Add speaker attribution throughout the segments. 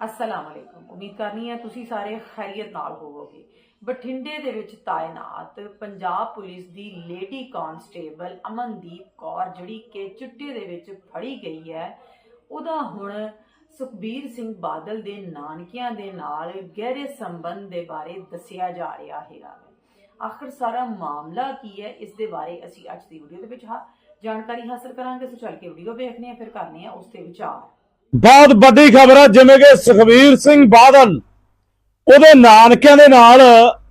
Speaker 1: ਅਸਲਾਮ ਅਲੈਕੁਮ। ਉਮੀਦ ਕਰਨੀ ਹੈ ਤੁਸੀਂ ਸਾਰੇ ਖੈਰੀਅਤ ਨਾਲ ਹੋਵੋਗੇ। ਬਠਿੰਡੇ ਦੇ ਵਿੱਚ ਤਾਇਨਾਤ ਪੰਜਾਬ ਪੁਲਿਸ ਦੀ ਲੇਡੀ ਕਾਂਸਟੇਬਲ ਅਮਨਦੀਪ ਕੌਰ, ਜਿਹੜੀ ਕਿ ਚਿੱਟੇ ਦੇ ਵਿੱਚ ਫੜੀ ਗਈ ਹੈ, ਉਹਦਾ ਹੁਣ ਸੁਖਬੀਰ ਸਿੰਘ ਬਾਦਲ ਦੇ ਨਾਨਕਿਆਂ ਦੇ ਨਾਲ ਗਹਿਰੇ ਸੰਬੰਧ ਦੇ ਬਾਰੇ ਦੱਸਿਆ ਜਾ ਰਿਹਾ ਹੈਗਾ ਆਖਰ ਸਾਰਾ ਮਾਮਲਾ ਕੀ ਹੈ, ਇਸ ਦੇ ਬਾਰੇ ਅਸੀਂ ਅੱਜ ਦੀ ਵੀਡੀਓ ਦੇ ਵਿੱਚ ਜਾਣਕਾਰੀ ਹਾਸਲ ਕਰਾਂਗੇ। ਸੋ ਚੱਲ ਕੇ ਵੀਡੀਓ ਵੇਖਦੇ ਆ ਫਿਰ ਕਰਨੇ ਆ ਉਸ ਤੇ ਵਿਚਾਰ।
Speaker 2: ਬਹੁਤ ਵੱਡੀ ਖਬਰ ਹੈ ਜਿਵੇਂ ਕਿ ਸੁਖਬੀਰ ਸਿੰਘ ਬਾਦਲ ਉਹਦੇ ਨਾਨਕਿਆਂ ਦੇ ਨਾਲ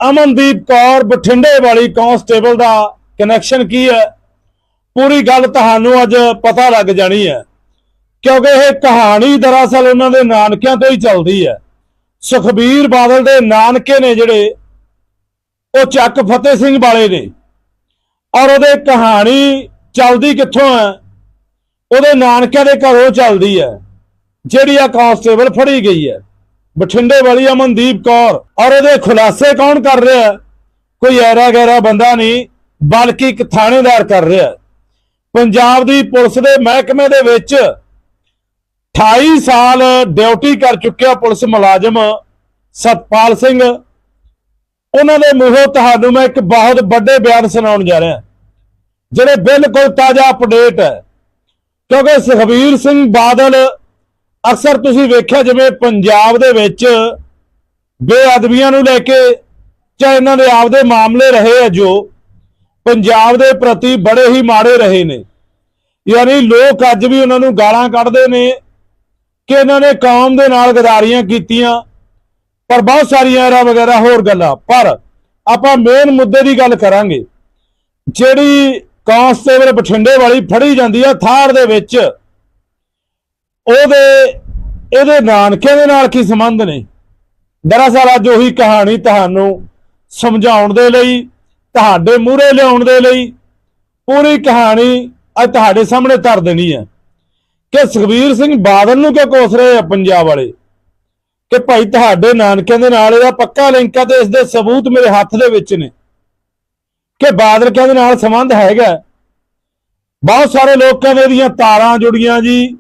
Speaker 2: ਅਮਨਦੀਪ ਕੌਰ ਬਠਿੰਡੇ ਵਾਲੀ ਕਾਂਸਟੇਬਲ ਦਾ ਕਨੈਕਸ਼ਨ ਕੀ ਹੈ? ਪੂਰੀ ਗੱਲ ਤੁਹਾਨੂੰ ਅੱਜ ਪਤਾ ਲੱਗ ਜਾਣੀ ਹੈ, ਕਿਉਂਕਿ ਇਹ ਕਹਾਣੀ ਦਰਅਸਲ ਉਹਨਾਂ ਦੇ ਨਾਨਕਿਆਂ ਤੋਂ ਹੀ ਚੱਲਦੀ ਹੈ। ਸੁਖਬੀਰ ਬਾਦਲ ਦੇ ਨਾਨਕੇ ਨੇ ਜਿਹੜੇ, ਉਹ ਚੱਕ ਫਤਿਹ ਸਿੰਘ ਵਾਲੇ ਨੇ। ਔਰ ਉਹਦੇ ਕਹਾਣੀ ਚੱਲਦੀ ਕਿੱਥੋਂ ਹੈ? ਉਹਦੇ ਨਾਨਕਿਆਂ ਦੇ ਘਰੋਂ ਚੱਲਦੀ ਹੈ। ਜਿਹੜੀ ਆ ਕਾਂਸਟੇਬਲ ਫੜੀ ਗਈ ਹੈ। ਬਠਿੰਡੇ ਵਾਲੀ ਅਮਨਦੀਪ ਕੌਰ। ਔਰ ਉਹਦੇ ਖੁਲਾਸੇ ਕੌਣ ਕਰ ਰਿਹਾ ਕੋਈ ਐਰਾ ਗੈਰਾ ਬੰਦਾ ਨਹੀਂ, ਬਲਕਿ ਇੱਕ ਥਾਣੇਦਾਰ ਕਰ ਰਿਹਾ ਪੰਜਾਬ ਦੀ ਪੁਲਿਸ ਦੇ ਮਹਿਕਮੇ ਦੇ ਵਿੱਚ 28 ਸਾਲ ਡਿਊਟੀ ਕਰ ਚੁੱਕਿਆ ਪੁਲਿਸ ਮੁਲਾਜ਼ਮ ਸਤਪਾਲ ਸਿੰਘ। ਉਹਨਾਂ ਦੇ ਮੂੰਹੋਂ ਤੁਹਾਨੂੰ ਮੈਂ ਇੱਕ ਬਹੁਤ ਵੱਡੇ ਬਿਆਨ ਸੁਣਾਉਣ ਜਾ ਰਿਹਾ। ਜਿਹੜੇ ਬਿਲਕੁਲ ਤਾਜ਼ਾ ਅਪਡੇਟ ਹੈ। ਕਿਉਂਕਿ ਸੁਖਬੀਰ ਸਿੰਘ ਬਾਦਲ ਅਕਸਰ ਤੁਸੀਂ ਵੇਖਿਆ ਜਿਵੇਂ ਪੰਜਾਬ ਦੇ ਵਿੱਚ ਬੇਅਦਬੀਆਂ ਨੂੰ ਲੈ ਕੇ ਚਾਹੇ ਇਹਨਾਂ ਦੇ ਆਪਦੇ ਮਾਮਲੇ ਰਹੇ ਆ ਜੋ, ਪੰਜਾਬ ਦੇ ਪ੍ਰਤੀ ਬੜੇ ਹੀ ਮਾੜੇ ਰਹੇ ਨੇ। ਯਾਨੀ ਲੋਕ ਅੱਜ ਵੀ ਉਹਨਾਂ ਨੂੰ ਗਾਲਾਂ ਕੱਢਦੇ ਨੇ ਕਿ ਇਹਨਾਂ ਨੇ ਕੌਮ ਦੇ ਨਾਲ ਗਦਾਰੀਆਂ ਕੀਤੀਆਂ, ਪਰ ਬਹੁਤ ਸਾਰੀਆਂ ਐਰਾ ਵਗੈਰਾ ਹੋਰ ਗੱਲਾਂ। ਪਰ ਆਪਾਂ ਮੇਨ ਮੁੱਦੇ ਦੀ ਗੱਲ ਕਰਾਂਗੇ। ਜਿਹੜੀ ਕਾਂਸਟੇਬਲ ਬਠਿੰਡੇ ਵਾਲੀ ਫੜੀ ਜਾਂਦੀ ਆ ਥਾਰ ਦੇ ਵਿੱਚ ਉਹਦੇ, ਇਹਦੇ ਨਾਨਕਿਆਂ ਦੇ ਨਾਲ ਕੀ ਸੰਬੰਧ ਨੇ? ਦਰਅਸਲ ਅੱਜ ਉਹੀ ਕਹਾਣੀ ਤੁਹਾਨੂੰ ਸਮਝਾਉਣ ਦੇ ਲਈ, ਤੁਹਾਡੇ ਮੂਹਰੇ ਲਿਆਉਣ ਦੇ ਲਈ ਪੂਰੀ ਕਹਾਣੀ ਅੱਜ ਤੁਹਾਡੇ ਸਾਹਮਣੇ ਧਰ ਦੇਣੀ ਹੈ। ਕਿ ਸੁਖਬੀਰ ਸਿੰਘ ਬਾਦਲ ਨੂੰ ਕਿਉਂ ਕੋਸ ਰਹੇ ਆ ਪੰਜਾਬ ਵਾਲੇ? ਕਿ ਭਾਈ ਤੁਹਾਡੇ ਨਾਨਕਿਆਂ ਦੇ ਨਾਲ ਇਹਦਾ ਪੱਕਾ ਲਿੰਕ ਆ ਤੇ ਇਸ ਦੇ ਸਬੂਤ ਮੇਰੇ ਹੱਥ ਦੇ ਵਿੱਚ ਨੇ। ਕਿ ਬਾਦਲ ਕਹਿੰਦੇ ਨਾਲ ਸੰਬੰਧ ਹੈਗਾ। ਬਹੁਤ ਸਾਰੇ ਲੋਕਾਂ ਦੇ ਇਹਦੀਆਂ ਤਾਰਾਂ ਜੁੜੀਆਂ ਜੀ।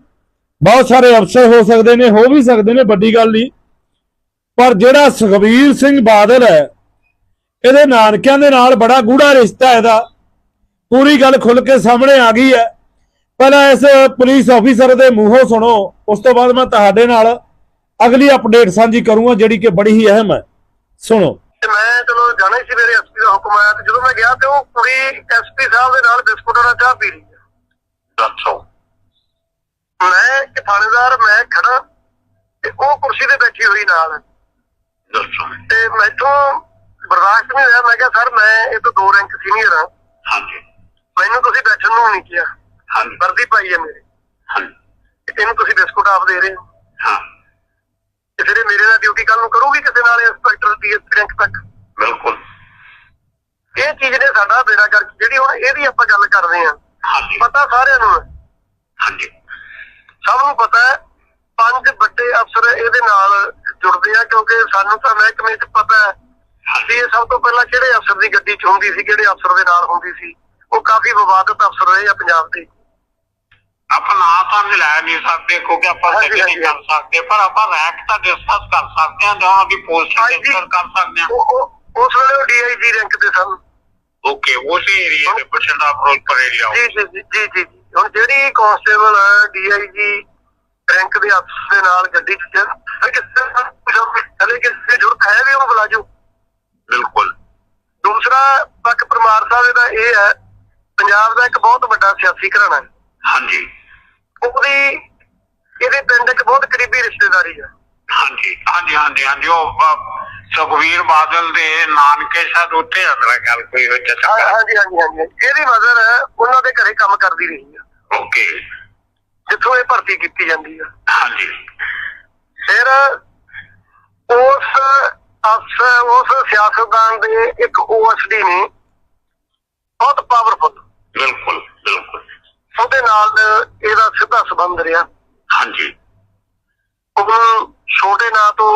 Speaker 2: ਬਹੁਤ ਸਾਰੇ ਅਫਸਰ ਹੋ ਸਕਦੇ ਨੇ ਹੋ ਵੀ ਸਕਦੇ ਨੇ ਵੱਡੀ ਗੱਲ ਨਹੀਂ। ਪਰ ਜਿਹੜਾ ਸੁਖਬੀਰ ਸਿੰਘ ਬਾਦਲ ਹੈ ਇਹਦੇ ਨਾਨਕਿਆਂ ਦੇ ਨਾਲ ਬੜਾ ਗੂੜਾ ਰਿਸ਼ਤਾ ਇਹਦਾ। ਪੂਰੀ ਗੱਲ ਖੁੱਲ ਕੇ ਸਾਹਮਣੇ ਆ ਗਈ ਹੈ। ਪਹਿਲਾਂ ਇਸ ਪੁਲਿਸ ਅਫੀਸਰ ਦੇ ਮੂੰਹੋਂ ਸੁਣੋ ਉਸ ਤੋਂ ਬਾਅਦ ਮੈਂ ਤੁਹਾਡੇ ਨਾਲ ਅਗਲੀ ਅਪਡੇਟ ਸਾਂਝੀ ਕਰੂੰਗਾ ਜਿਹੜੀ ਕਿ ਬੜੀ ਹੀ ਅਹਿਮ ਹੈ। ਸੁਣੋ।
Speaker 3: ਮੈਂ ਚਲੋ ਜਾਣਾ ਸੀ ਮੇਰੇ ਐਸਪੀ ਦਾ ਹੁਕਮ ਆਇਆ ਤੇ ਜਦੋਂ ਮੈਂ ਗਿਆ ਤੇ ਉਹ ਕੁੜੀ ਐਸਪੀ ਸਾਹਿਬ ਦੇ ਨਾਲ ਬਿਸਕੁਟ ਨਾਲ ਚਾਹ ਪੀ ਰਹੀ ਹੈ। ਦੱਸੋ ਮੈਂ ਕਿ ਥਾਣੇਦਾਰ ਮੈਂ ਖੜਾ ਤੇ ਉਹ ਕੁਰਸੀ ਤੇ ਬੈਠੀ ਹੋਈ ਨਾਲ। ਦੱਸੋ ਤੇ ਮੈਥੋਂ ਬਰਦਾਸ਼ਤ ਨਹੀਂ ਹੋਇਆ। ਮੈਂ ਕਿਹਾ ਸਰ ਮੈਂ ਇਹ ਤੋਂ ਦੋ ਰੈਂਕ ਸੀਨੀਅਰ ਹਾਂ।
Speaker 4: ਹਾਂਜੀ।
Speaker 3: ਮੈਨੂੰ ਤੁਸੀਂ ਬੈਠਣ ਨੂੰ ਨਹੀਂ ਕਿਹਾ।
Speaker 4: ਹਾਂਜੀ।
Speaker 3: ਵਰਦੀ ਪਾਈ ਹੈ ਮੇਰੇ।
Speaker 4: ਹਾਂਜੀ।
Speaker 3: ਤੇ ਇਹਨੂੰ ਤੁਸੀਂ ਬਿਸਕੁਟ ਆਪ ਦੇ ਰਹੇ ਹੋ।
Speaker 4: ਹਾਂ।
Speaker 3: ਤੇ ਫਿਰ ਮੇਰੇ ਨਾਲ ਡਿਊਟੀ ਕੱਲ ਨੂੰ ਕਰੂਗੀ ਕਿਸੇ ਨਾਲ ਇੰਸਪੈਕਟਰ ਦੀ ਰੈਂਕ ਤੱਕ?
Speaker 4: ਬਿਲਕੁਲ।
Speaker 3: ਇਹ ਚੀਜ਼ ਨੇ ਸਾਡਾ ਬੇੜਾ ਕਰ ਜਿਹੜੀ ਹੁਣ ਇਹਦੀ ਆਪਾਂ ਗੱਲ ਕਰਦੇ
Speaker 4: ਹਾਂਜੀ।
Speaker 3: ਪਤਾ ਸਾਰਿਆਂ ਨੂੰ
Speaker 4: ਹਾਂਜੀ।
Speaker 3: ਸਭ ਨੂੰ ਪਤਾ ਹੈ ਪੰਜ ਵੱਡੇ ਅਫਸਰ ਇਹਦੇ ਨਾਲ ਜੁੜਦੇ ਆ ਕਿਉਂਕਿ ਸਾਨੂੰ ਤਾਂ ਮਹਿਕਮੇ 'ਚ ਪਤਾ ਹੈ ਵੀ ਇਹ ਸਭ ਤੋਂ ਪਹਿਲਾਂ ਕਿਹੜੇ ਅਫਸਰ ਦੀ ਗੱਡੀ 'ਚ ਹੁੰਦੀ ਸੀ ਕਿਹੜੇ ਅਫਸਰ ਦੇ ਨਾਲ ਹੁੰਦੀ ਸੀ ਉਹ ਕਾਫੀ ਵਿਵਾਦਤ ਅਫਸਰ ਰਹੇ ਆ ਪੰਜਾਬ ਦੇ
Speaker 4: ਆਪਾਂ ਨਾਂ ਤਾਂ ਨਹੀਂ ਲੈ ਨਹੀਂ ਸਕਦੇ ਕਿਉਂਕਿ ਆਪਾਂ ਸੈਕਿੰਡ ਨਹੀਂ। ਕਰ ਸਕਦੇ ਪਰ ਆਪਾਂ ਰੈਂਕ ਤਾਂ ਡਿਸਕਸ ਕਰ ਸਕਦੇ ਹਾਂ ਜਾਂ ਉਹਦੀ ਪੋਸਟ। ਡਿਸਕਸ ਕਰ ਸਕਦੇ ਹਾਂ
Speaker 3: ਉਸ ਵੇਲੇ ਡੀਆਈਜੀ ਰੈਂਕ ਤੇ ਸਨ
Speaker 4: ਓਕੇ ਉਸ ਏਰੀਆ ਦੇ ਬਠਿੰਡਾ ਫਿਰੋਜ਼ਪੁਰ ਏਰੀਆ
Speaker 3: ਜੀ ਜੀ ਜੀ ਜੀ। ਹੁਣ ਜਿਹੜੀ ਕਾਂਸਟੇਬਲ ਡੀਆਈਜੀ ਰੈਂਕ ਦੇ ਅਫਸਰ ਦੇ ਨਾਲ ਗੱਡੀ 'ਚ ਹਲੇ ਕਿਸੇ ਜ਼ਰੂਰਤ ਹੈ ਵੀ ਉਹ ਬੁਲਾਜੋ।
Speaker 4: ਬਿਲਕੁਲ।
Speaker 3: ਦੂਸਰਾ ਪੱਖ ਪਰਮਾਰ ਸਾਹਿਬ ਦਾ ਇਹ ਹੈ ਪੰਜਾਬ ਦਾ ਇੱਕ ਬਹੁਤ ਵੱਡਾ ਸਿਆਸੀ ਘਰਾਣਾ ਹੈ।
Speaker 4: ਹਾਂਜੀ।
Speaker 3: ਉਹਦੀ ਇਹਦੇ ਪਿੰਡ ਇੱਕ ਬਹੁਤ ਕਰੀਬੀ ਰਿਸ਼ਤੇਦਾਰੀ ਹੈ।
Speaker 4: ਹਾਂਜੀ ਹਾਂਜੀ ਹਾਂਜੀ ਹਾਂਜੀ ਉਹ ਅ, ਸੁਖਬੀਰ ਬਾਦਲ ਦੇ ਨਾਨਕੇ ਸ਼ਾਇਦ ਉੱਥੇ ਆ ਮੇਰਾ ਖਿਆਲ ਕੋਈ
Speaker 3: ਹਾਂ-
Speaker 4: ਚੱਕਰ
Speaker 3: ਹਾਂਜੀ ਹਾਂਜੀ ਹਾਂਜੀ। ਇਹਦੀ ਮਦਰ ਉਹਨਾਂ ਦੇ ਘਰੇ ਕੰਮ ਕਰਦੀ ਰਹੀ ਹੈ
Speaker 4: ਓਕੇ।
Speaker 3: ਜਿੱਥੋਂ ਇਹ ਭਰਤੀ ਕੀਤੀ ਜਾਂਦੀ ਹੈ
Speaker 4: ਹਾਂਜੀ।
Speaker 3: ਫਿਰ ਉਸ ਅਫਸਰ ਉਸ ਸਿਆਸਤਦਾਨ ਦੇ ਇੱਕ ਓਐਸਡੀ ਨੇ ਬਹੁਤ ਪਾਵਰਫੁਲ
Speaker 4: ਬਿਲਕੁਲ ਬਿਲਕੁਲ।
Speaker 3: ਉਹਦੇ ਨਾਲ ਇਹਦਾ ਸਿੱਧਾ ਸੰਬੰਧ ਰਿਹਾ।
Speaker 4: ਹਾਂਜੀ।
Speaker 3: ਉਹ ਛੋਟੇ ਨਾਂ ਤੋਂ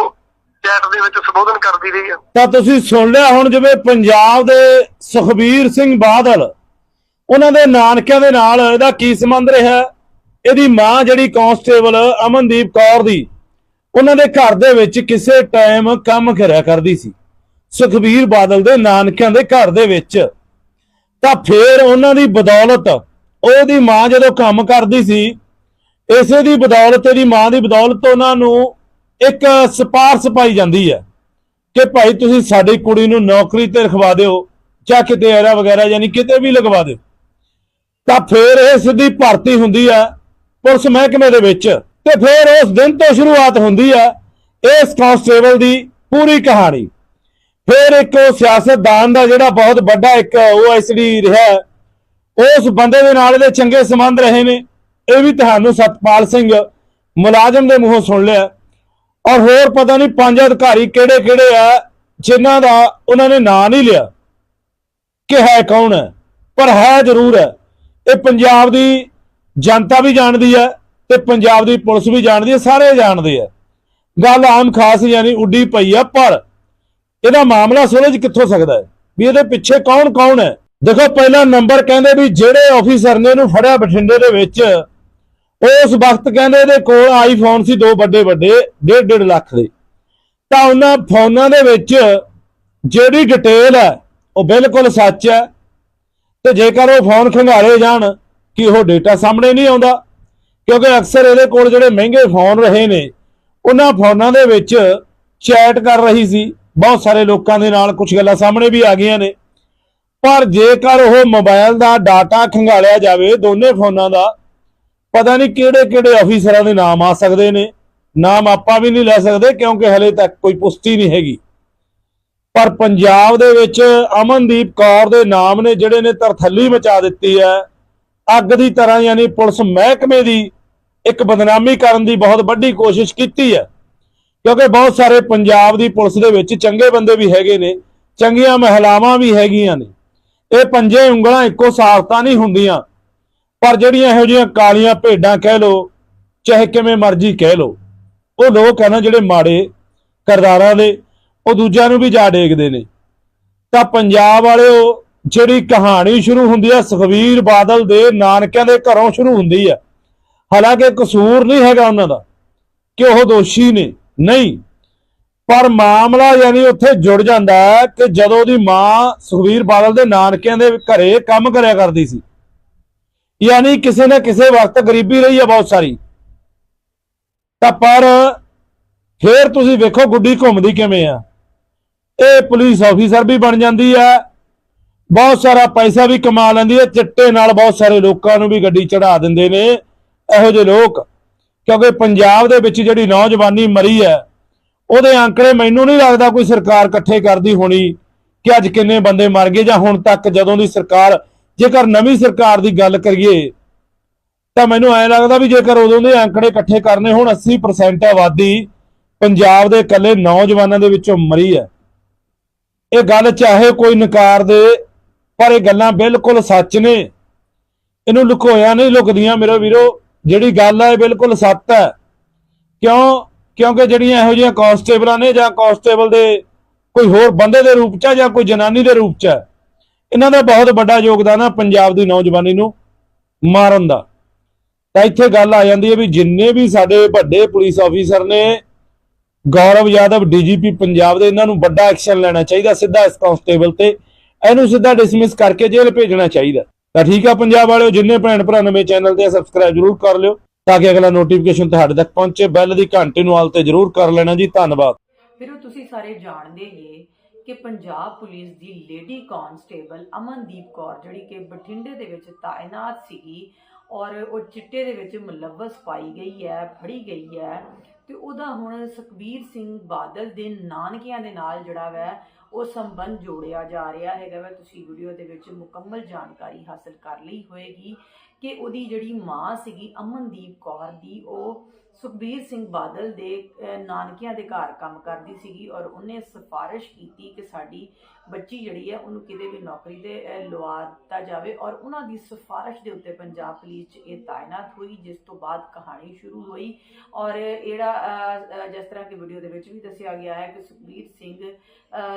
Speaker 3: ਚੈਟ ਦੇ ਵਿੱਚ ਸੰਬੋਧਨ ਕਰਦੀ ਰਹੀ ਹੈ
Speaker 2: ਤਾਂ ਤੁਸੀਂ ਸੁਣ ਲਿਆ ਹੁਣ ਜਿਵੇਂ ਪੰਜਾਬ ਦੇ ਸੁਖਬੀਰ ਸਿੰਘ ਬਾਦਲ, ਉਹਨਾਂ ਦੇ ਨਾਨਕਿਆਂ ਦੇ ਨਾਲ ਇਹਦਾ ਕੀ ਸੰਬੰਧ ਰਿਹਾ? ਇਹਦੀ ਮਾਂ ਜਿਹੜੀ ਕਾਂਸਟੇਬਲ ਅਮਨਦੀਪ ਕੌਰ ਦੀ, ਉਹਨਾਂ ਦੇ ਘਰ ਦੇ ਵਿੱਚ ਕਿਸੇ ਟਾਈਮ ਕੰਮ ਕਰਿਆ ਕਰਦੀ ਸੀ। ਸੁਖਬੀਰ ਬਾਦਲ ਦੇ ਨਾਨਕਿਆਂ ਦੇ ਘਰ ਦੇ ਵਿੱਚ। ਤਾਂ ਫੇਰ ਉਹਨਾਂ ਦੀ ਬਦੌਲਤ ਉਹਦੀ ਮਾਂ ਜਦੋਂ ਕੰਮ ਕਰਦੀ ਸੀ, ਇਸੇ ਦੀ ਬਦੌਲਤ, ਇਹਦੀ ਮਾਂ ਦੀ ਬਦੌਲਤ ਉਹਨਾਂ ਨੂੰ ਇੱਕ ਸਿਫਾਰਸ਼ ਪਾਈ ਜਾਂਦੀ ਹੈ ਕਿ ਭਾਈ ਤੁਸੀਂ ਸਾਡੀ ਕੁੜੀ ਨੂੰ ਨੌਕਰੀ ਤੇ ਰਖਵਾ ਦਿਓ, ਜਾਂ ਕਿਤੇ ਐਰਾ ਵਗੈਰਾ ਯਾਨੀ ਕਿਤੇ ਵੀ ਲਗਵਾ ਦਿਓ। ਤਾਂ ਫਿਰ ਇਹ ਸਿੱਧੀ ਭਰਤੀ ਹੁੰਦੀ ਹੈ ਪੁਲਿਸ ਮਹਿਕਮੇ ਦੇ ਵਿੱਚ ਤੇ ਫਿਰ ਉਸ ਦਿਨ ਤੋਂ ਸ਼ੁਰੂਆਤ ਹੁੰਦੀ ਹੈ ਇਸ ਕਾਂਸਟੇਬਲ ਦੀ ਪੂਰੀ ਕਹਾਣੀ। ਫਿਰ ਇੱਕ ਉਹ ਸਿਆਸਤਦਾਨ ਦਾ ਜਿਹੜਾ ਬਹੁਤ ਵੱਡਾ ਇੱਕ ਓਐਸਡੀ ਰਿਹਾ ਉਸ ਬੰਦੇ ਦੇ ਨਾਲ ਇਹਦੇ ਚੰਗੇ ਸੰਬੰਧ ਰਹੇ ਨੇ। ਇਹ ਵੀ ਤੁਹਾਨੂੰ ਸਤਪਾਲ ਸਿੰਘ ਮੁਲਾਜ਼ਮ ਦੇ ਮੂੰਹੋਂ ਸੁਣ ਲਿਆ। ਔਰ ਹੋਰ ਪਤਾ ਨਹੀਂ ਪੰਜ ਅਧਿਕਾਰੀ ਕਿਹੜੇ ਕਿਹੜੇ ਆ, ਜਿਨ੍ਹਾਂ ਦਾ ਉਹਨਾਂ ਨੇ ਨਾਂ ਨਹੀਂ ਲਿਆ ਕਿ ਹੈ ਕੌਣ ਹੈ, ਪਰ ਹੈ ਜ਼ਰੂਰ ਹੈ। ਇਹ ਪੰਜਾਬ ਦੀ ਜਨਤਾ ਵੀ ਜਾਣਦੀ ਹੈ ਤੇ ਪੰਜਾਬ ਦੀ ਪੁਲਿਸ ਵੀ ਜਾਣਦੀ ਹੈ, ਸਾਰੇ ਜਾਣਦੇ ਆ ਗੱਲ ਆਮ ਖਾਸ ਯਾਨੀ ਉੱਡੀ ਪਈ ਆ ਪਰ ਇਹਦਾ ਮਾਮਲਾ ਸੁਲਝ ਕਿੱਥੋਂ ਸਕਦਾ ਹੈ? ਵੀ ਇਹਦੇ ਪਿੱਛੇ ਕੌਣ ਕੌਣ ਹੈ? ਦੇਖੋ, ਪਹਿਲਾ ਨੰਬਰ ਕਹਿੰਦੇ ਵੀ ਜਿਹੜੇ ਆਫੀਸਰ ਨੇ ਇਹਨੂੰ ਫੜਿਆ ਬਠਿੰਡੇ ਦੇ ਵਿੱਚ ਉਸ ਵਕਤ ਕਹਿੰਦੇ ਇਹਦੇ ਕੋਲ ਆਈਫੋਨ ਸੀ ਦੋ ਵੱਡੇ ਵੱਡੇ 1.5 ਲੱਖ ਦੇ। ਤਾਂ ਉਹਨਾਂ ਫੋਨਾਂ ਦੇ ਵਿੱਚ ਜਿਹੜੀ ਡਿਟੇਲ ਹੈ, ਉਹ ਬਿਲਕੁਲ ਸੱਚ ਹੈ। ਤੇ ਜੇਕਰ ਉਹ ਫੋਨ ਖੰਗਾਰੇ ਜਾਣ, ਕਿ ਉਹ ਡੇਟਾ ਸਾਹਮਣੇ ਨਹੀਂ ਆਉਂਦਾ, ਕਿਉਂਕਿ ਅਕਸਰ ਇਹਦੇ ਕੋਲ ਜਿਹੜੇ ਮਹਿੰਗੇ ਫੋਨ ਰਹੇ ਨੇ, ਉਹਨਾਂ ਫੋਨਾਂ ਦੇ ਵਿੱਚ ਚੈਟ ਕਰ ਰਹੀ ਸੀ। ਬਹੁਤ ਸਾਰੇ ਲੋਕਾਂ ਦੇ ਨਾਲ ਕੁਝ ਗੱਲਾਂ ਸਾਹਮਣੇ ਵੀ ਆ ਗਈਆਂ ਨੇ। ਪਰ ਜੇਕਰ ਉਹ ਮੋਬਾਈਲ ਦਾ ਡਾਟਾ ਖੰਗਾਲਿਆ ਜਾਵੇ, ਦੋਨੇ ਫੋਨਾਂ ਦਾ ਪਤਾ ਨਹੀਂ ਕਿਹੜੇ ਕਿਹੜੇ ਅਫੀਸਰਾਂ ਦੇ ਨਾਮ ਆ ਸਕਦੇ ਨੇ। ਨਾਮ ਆਪਾਂ ਵੀ ਨਹੀਂ ਲੈ ਸਕਦੇ ਕਿਉਂਕਿ ਹਲੇ ਤੱਕ ਕੋਈ ਪੁਸ਼ਟੀ ਨਹੀਂ ਹੈਗੀ। ਪਰ ਪੰਜਾਬ ਦੇ ਵਿੱਚ ਅਮਨਦੀਪ ਕੌਰ ਦੇ ਨਾਮ ਨੇ ਜਿਹੜੇ ਨੇ ਤਰਥੱਲੀ ਮਚਾ ਦਿੱਤੀ ਹੈ। ਅੱਗ ਦੀ ਤਰ੍ਹਾਂ ਯਾਨੀ ਪੁਲਿਸ ਮਹਿਕਮੇ ਦੀ ਇੱਕ ਬਦਨਾਮੀ ਕਰਨ ਦੀ ਬਹੁਤ ਵੱਡੀ ਕੋਸ਼ਿਸ਼ ਕੀਤੀ ਹੈ। ਕਿਉਂਕਿ ਬਹੁਤ ਸਾਰੇ ਪੰਜਾਬ ਦੀ ਪੁਲਿਸ ਦੇ ਵਿੱਚ ਚੰਗੇ ਬੰਦੇ ਵੀ ਹੈਗੇ ਨੇ, ਚੰਗੀਆਂ ਮਹਿਲਾਵਾਂ ਵੀ ਹੈਗੀਆਂ ਨੇ। ਇਹ ਪੰਜੇ ਉਂਗਲਾਂ ਇੱਕੋ ਸਾਫਤਾ ਨਹੀਂ ਹੁੰਦੀਆਂ। ਪਰ ਜਿਹੜੀਆਂ ਇਹੋ ਜਿਹੀਆਂ ਕਾਲੀਆਂ ਭੇਡਾਂ ਕਹਿ ਲੋ ਚਾਹੇ ਕਿਵੇਂ ਮਰਜ਼ੀ ਕਹਿ ਲੋ ਉਹ ਲੋਕ ਹਨ ਜਿਹੜੇ ਮਾੜੇ ਕਰਦਾਰਾਂ ਦੇ, ਉਹ ਦੂਜਿਆਂ ਨੂੰ ਵੀ ਜਾ ਡੇਗਦੇ ਨੇ। ਤਾਂ ਪੰਜਾਬ ਵਾਲਿਓ, ਜਿਹੜੀ ਕਹਾਣੀ ਸ਼ੁਰੂ ਹੁੰਦੀ ਹੈ ਸੁਖਵੀਰ ਬਾਦਲ ਦੇ ਨਾਨਕਿਆਂ ਦੇ ਘਰੋਂ ਸ਼ੁਰੂ ਹੁੰਦੀ ਹੈ ਹਾਲਾਂਕਿ ਕਸੂਰ ਨਹੀਂ ਹੈਗਾ ਉਹਨਾਂ ਦਾ ਕਿ ਉਹ ਦੋਸ਼ੀ ਨੇ। ਨਹੀਂ, ਪਰ ਮਾਮਲਾ ਯਾਨੀ ਉੱਥੇ ਜੁੜ ਜਾਂਦਾ ਕਿ ਜਦੋਂ ਦੀ ਮਾਂ ਸੁਖਵੀਰ ਬਾਦਲ ਦੇ ਨਾਨਕਿਆਂ ਦੇ ਘਰੇ ਕੰਮ ਕਰਿਆ ਕਰਦੀ ਸੀ ਯਾਨੀ ਕਿਸੇ ਨਾ ਕਿਸੇ ਵਕਤ ਗਰੀਬੀ ਰਹੀ ਹੈ ਬਹੁਤ ਸਾਰੀ। ਤਾਂ ਪਰ ਫੇਰ ਤੁਸੀਂ ਵੇਖੋ ਗੁੱਡੀ ਘੁੰਮਦੀ ਕਿਵੇਂ ਆ। ਇਹ ਪੁਲਿਸ ਆਫੀਸਰ ਵੀ ਬਣ ਜਾਂਦੀ ਹੈ ਬਹੁਤ ਸਾਰਾ ਪੈਸਾ ਵੀ ਕਮਾ ਲੈਂਦੀ ਹੈ ਚਿੱਟੇ ਨਾਲ ਬਹੁਤ ਸਾਰੇ ਲੋਕਾਂ ਨੂੰ ਵੀ ਗੱਡੀ ਚੜਾ ਦਿੰਦੇ ਨੇ। ਇਹੋ ਜਿਹੇ ਲੋਕ। ਕਿਉਂਕਿ ਪੰਜਾਬ ਦੇ ਵਿੱਚ ਜਿਹੜੀ ਨੌਜਵਾਨੀ ਮਰੀ ਹੈ ਉਹਦੇ ਅੰਕੜੇ ਮੈਨੂੰ ਨਹੀਂ ਲੱਗਦਾ ਕੋਈ ਸਰਕਾਰ ਇਕੱਠੇ ਕਰਦੀ ਹੋਣੀ ਕਿ ਅੱਜ ਕਿੰਨੇ ਬੰਦੇ ਮਰ ਗਏ ਜਾਂ ਹੁਣ ਤੱਕ ਜਦੋਂ ਦੀ ਸਰਕਾਰ ਜੇਕਰ ਨਵੀਂ ਸਰਕਾਰ ਦੀ ਗੱਲ ਕਰੀਏ, ਤਾਂ ਮੈਨੂੰ ਐ ਲੱਗਦਾ ਵੀ ਜੇਕਰ ਉਦੋਂ ਦੇ ਅੰਕੜੇ ਇਕੱਠੇ ਕਰਨੇ ਹੁਣ 80% ਆਬਾਦੀ ਪੰਜਾਬ ਦੇ ਇਕੱਲੇ ਨੌਜਵਾਨਾਂ ਦੇ ਵਿੱਚੋਂ ਮਰੀ ਹੈ। ਇਹ ਗੱਲ ਚਾਹੇ ਕੋਈ ਨਕਾਰ ਦੇ, ਪਰ ਇਹ ਗੱਲਾਂ ਬਿਲਕੁਲ ਸੱਚ ਨੇ। ਇਹਨੂੰ ਲੁਕੋਇਆ ਨਹੀਂ ਲੁਕਦੀਆਂ ਮੇਰੇ ਵੀਰੋ। ਜਿਹੜੀ ਗੱਲ ਹੈ ਇਹ ਬਿਲਕੁਲ ਸੱਤ ਹੈ। ਕਿਉਂ? ਕਿਉਂਕਿ ਜਿਹੜੀਆਂ ਇਹੋ ਜਿਹੀਆਂ ਕਾਂਸਟੇਬਲਾਂ ਨੇ ਜਾਂ ਕਾਂਸਟੇਬਲ ਦੇ ਕੋਈ ਹੋਰ ਬੰਦੇ ਦੇ ਰੂਪ ਚ ਜਾਂ ਕੋਈ ਜਨਾਨੀ ਦੇ ਰੂਪ ਚ ਹੈ ਇਹਨਾਂ ਦਾ ਬਹੁਤ ਵੱਡਾ ਯੋਗਦਾਨ ਹੈ ਪੰਜਾਬ ਦੀ ਨੌਜਵਾਨੀ ਨੂੰ ਮਾਰਨ ਦਾ। ਤਾਂ ਇੱਥੇ ਗੱਲ ਆ ਜਾਂਦੀ ਹੈ ਵੀ ਜਿੰਨੇ ਵੀ ਸਾਡੇ ਵੱਡੇ ਪੁਲਿਸ ਆਫੀਸਰ ਨੇ, ਗੌਰਵ ਯਾਦਵ ਡੀਜੀਪੀ ਪੰਜਾਬ ਦੇ, ਇਹਨਾਂ ਨੂੰ ਵੱਡਾ ਐਕਸ਼ਨ ਲੈਣਾ ਚਾਹੀਦਾ ਸਿੱਧਾ ਇਸ ਕਾਂਸਟੇਬਲ ਤੇ। ਇਹਨੂੰ ਸਿੱਧਾ ਡਿਸਮਿਸ ਕਰਕੇ ਜੇਲ੍ਹ ਭੇਜਣਾ ਚਾਹੀਦਾ। ਤਾਂ ਠੀਕ ਆ ਪੰਜਾਬ ਵਾਲਿਓ, ਜਿੰਨੇ ਭੈਣ ਭਰਾ ਨਵੇਂ ਚੈਨਲ ਤੇ ਸਬਸਕ੍ਰਾਈਬ ਜਰੂਰ ਕਰ ਲਿਓ ਤਾਂ ਕਿ ਅਗਲਾ ਨੋਟੀਫਿਕੇਸ਼ਨ ਤੁਹਾਡੇ ਤੱਕ ਪਹੁੰਚੇ। ਬੈਲ ਦੀ ਘੰਟੀ ਨੂੰ ਆਲ ਤੇ ਜਰੂਰ ਕਰ ਲੈਣਾ ਜੀ। ਧੰਨਵਾਦ।
Speaker 1: ਫਿਰ ਤੁਸੀਂ ਸਾਰੇ ਜਾਣਦੇ ਹੀ ਕਿ ਪੰਜਾਬ ਪੁਲਿਸ ਦੀ ਲੇਡੀ ਕਾਂਸਟੇਬਲ ਅਮਨਦੀਪ ਕੌਰ, ਜਿਹੜੀ ਕਿ ਬਠਿੰਡੇ ਦੇ ਵਿੱਚ ਤਾਇਨਾਤ ਸੀਗੀ ਔਰ ਉਹ ਚਿੱਟੇ ਦੇ ਵਿੱਚ ਮੁਲਵਸ ਪਾਈ ਗਈ ਹੈ, ਫੜੀ ਗਈ ਹੈ ਤੇ ਉਹਦਾ ਹੁਣ ਸੁਖਬੀਰ ਸਿੰਘ ਬਾਦਲ ਦੇ ਨਾਨਕਿਆਂ ਦੇ ਨਾਲ ਜਿਹੜਾ ਵੈ, ਉਹ ਸੰਬੰਧ ਜੋੜਿਆ ਜਾ ਰਿਹਾ ਹੈਗਾ ਵੈ। ਤੁਸੀਂ ਵੀਡੀਓ ਦੇ ਵਿੱਚ ਮੁਕੰਮਲ ਜਾਣਕਾਰੀ ਹਾਸਲ ਕਰ ਲਈ ਹੋਏਗੀ ਕਿ ਉਹਦੀ ਜਿਹੜੀ ਮਾਂ ਸੀਗੀ ਅਮਨਦੀਪ ਕੌਰ ਦੀ, ਉਹ ਸੁਖਬੀਰ ਸਿੰਘ ਬਾਦਲ ਦੇ ਨਾਨਕਿਆਂ ਦੇ ਘਰ ਕੰਮ ਕਰਦੀ ਸੀਗੀ ਔਰ ਉਹਨੇ ਸਿਫਾਰਿਸ਼ ਕੀਤੀ ਕਿ ਸਾਡੀ ਬੱਚੀ ਜਿਹੜੀ ਹੈ ਉਹਨੂੰ ਕਿਤੇ ਵੀ ਨੌਕਰੀ ਤੇ ਲਵਾ ਦਿੱਤਾ ਜਾਵੇ ਔਰ ਉਹਨਾਂ ਦੀ ਸਿਫਾਰਿਸ਼ ਦੇ ਉੱਤੇ ਪੰਜਾਬ ਪੁਲਿਸ 'ਚ ਇਹ ਤਾਇਨਾਤ ਹੋਈ, ਜਿਸ ਤੋਂ ਬਾਅਦ ਕਹਾਣੀ ਸ਼ੁਰੂ ਹੋਈ ਔਰ ਜਿਹੜਾ ਜਿਸ ਤਰ੍ਹਾਂ ਕਿ ਵੀਡੀਓ ਦੇ ਵਿੱਚ ਵੀ ਦੱਸਿਆ ਗਿਆ ਹੈ ਕਿ ਸੁਖਬੀਰ ਸਿੰਘ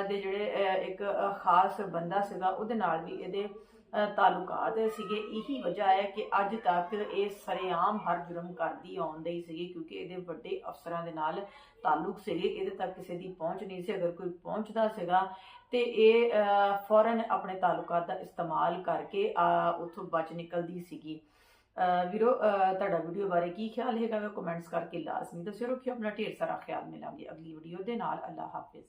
Speaker 1: ਦੇ ਜਿਹੜੇ ਇੱਕ ਖਾਸ ਬੰਦਾ ਸੀਗਾ ਉਹਦੇ ਨਾਲ ਵੀ ਇਹਦੇ ਤਾਲੁਕਾਤ ਸੀਗੇ। ਇਹੀ ਵਜ੍ਹਾ ਹੈ ਕਿ ਅੱਜ ਤੱਕ ਇਹ ਸਰੇਆਮ ਹਰ ਜੁਰਮ ਕਰਦੀ ਆਉਂਦੀ ਹੀ ਸੀਗੀ, ਕਿਉਂਕਿ ਇਹਦੇ ਵੱਡੇ ਅਫਸਰਾਂ ਦੇ ਨਾਲ ਤਾਲੁਕ ਸੀਗੇ। ਇਹਦੇ ਤੱਕ ਕਿਸੇ ਦੀ ਪਹੁੰਚ ਨਹੀਂ ਸੀ। ਅਗਰ ਕੋਈ ਪਹੁੰਚਦਾ ਸੀਗਾ ਤੇ ਇਹ ਫੌਰਨ ਆਪਣੇ ਤਾਲੁਕਾਤ ਦਾ ਇਸਤੇਮਾਲ ਕਰਕੇ ਉੱਥੋਂ ਬਚ ਨਿਕਲਦੀ ਸੀਗੀ। ਵੀਰੋ ਤੁਹਾਡਾ ਵੀਡੀਓ ਬਾਰੇ ਕੀ ਖਿਆਲ ਹੈਗਾ ਕਮੈਂਟਸ ਕਰਕੇ ਲਾਜ਼ਮੀ ਦੱਸਿਓ। ਰੱਖਿਓ ਆਪਣਾ ਢੇਰ ਸਾਰਾ ਖਿਆਲ। ਮਿਲਾਂਗੇ ਅਗਲੀ ਵੀਡੀਓ ਦੇ ਨਾਲ। ਅੱਲਾ ਹਾਫਿਜ਼।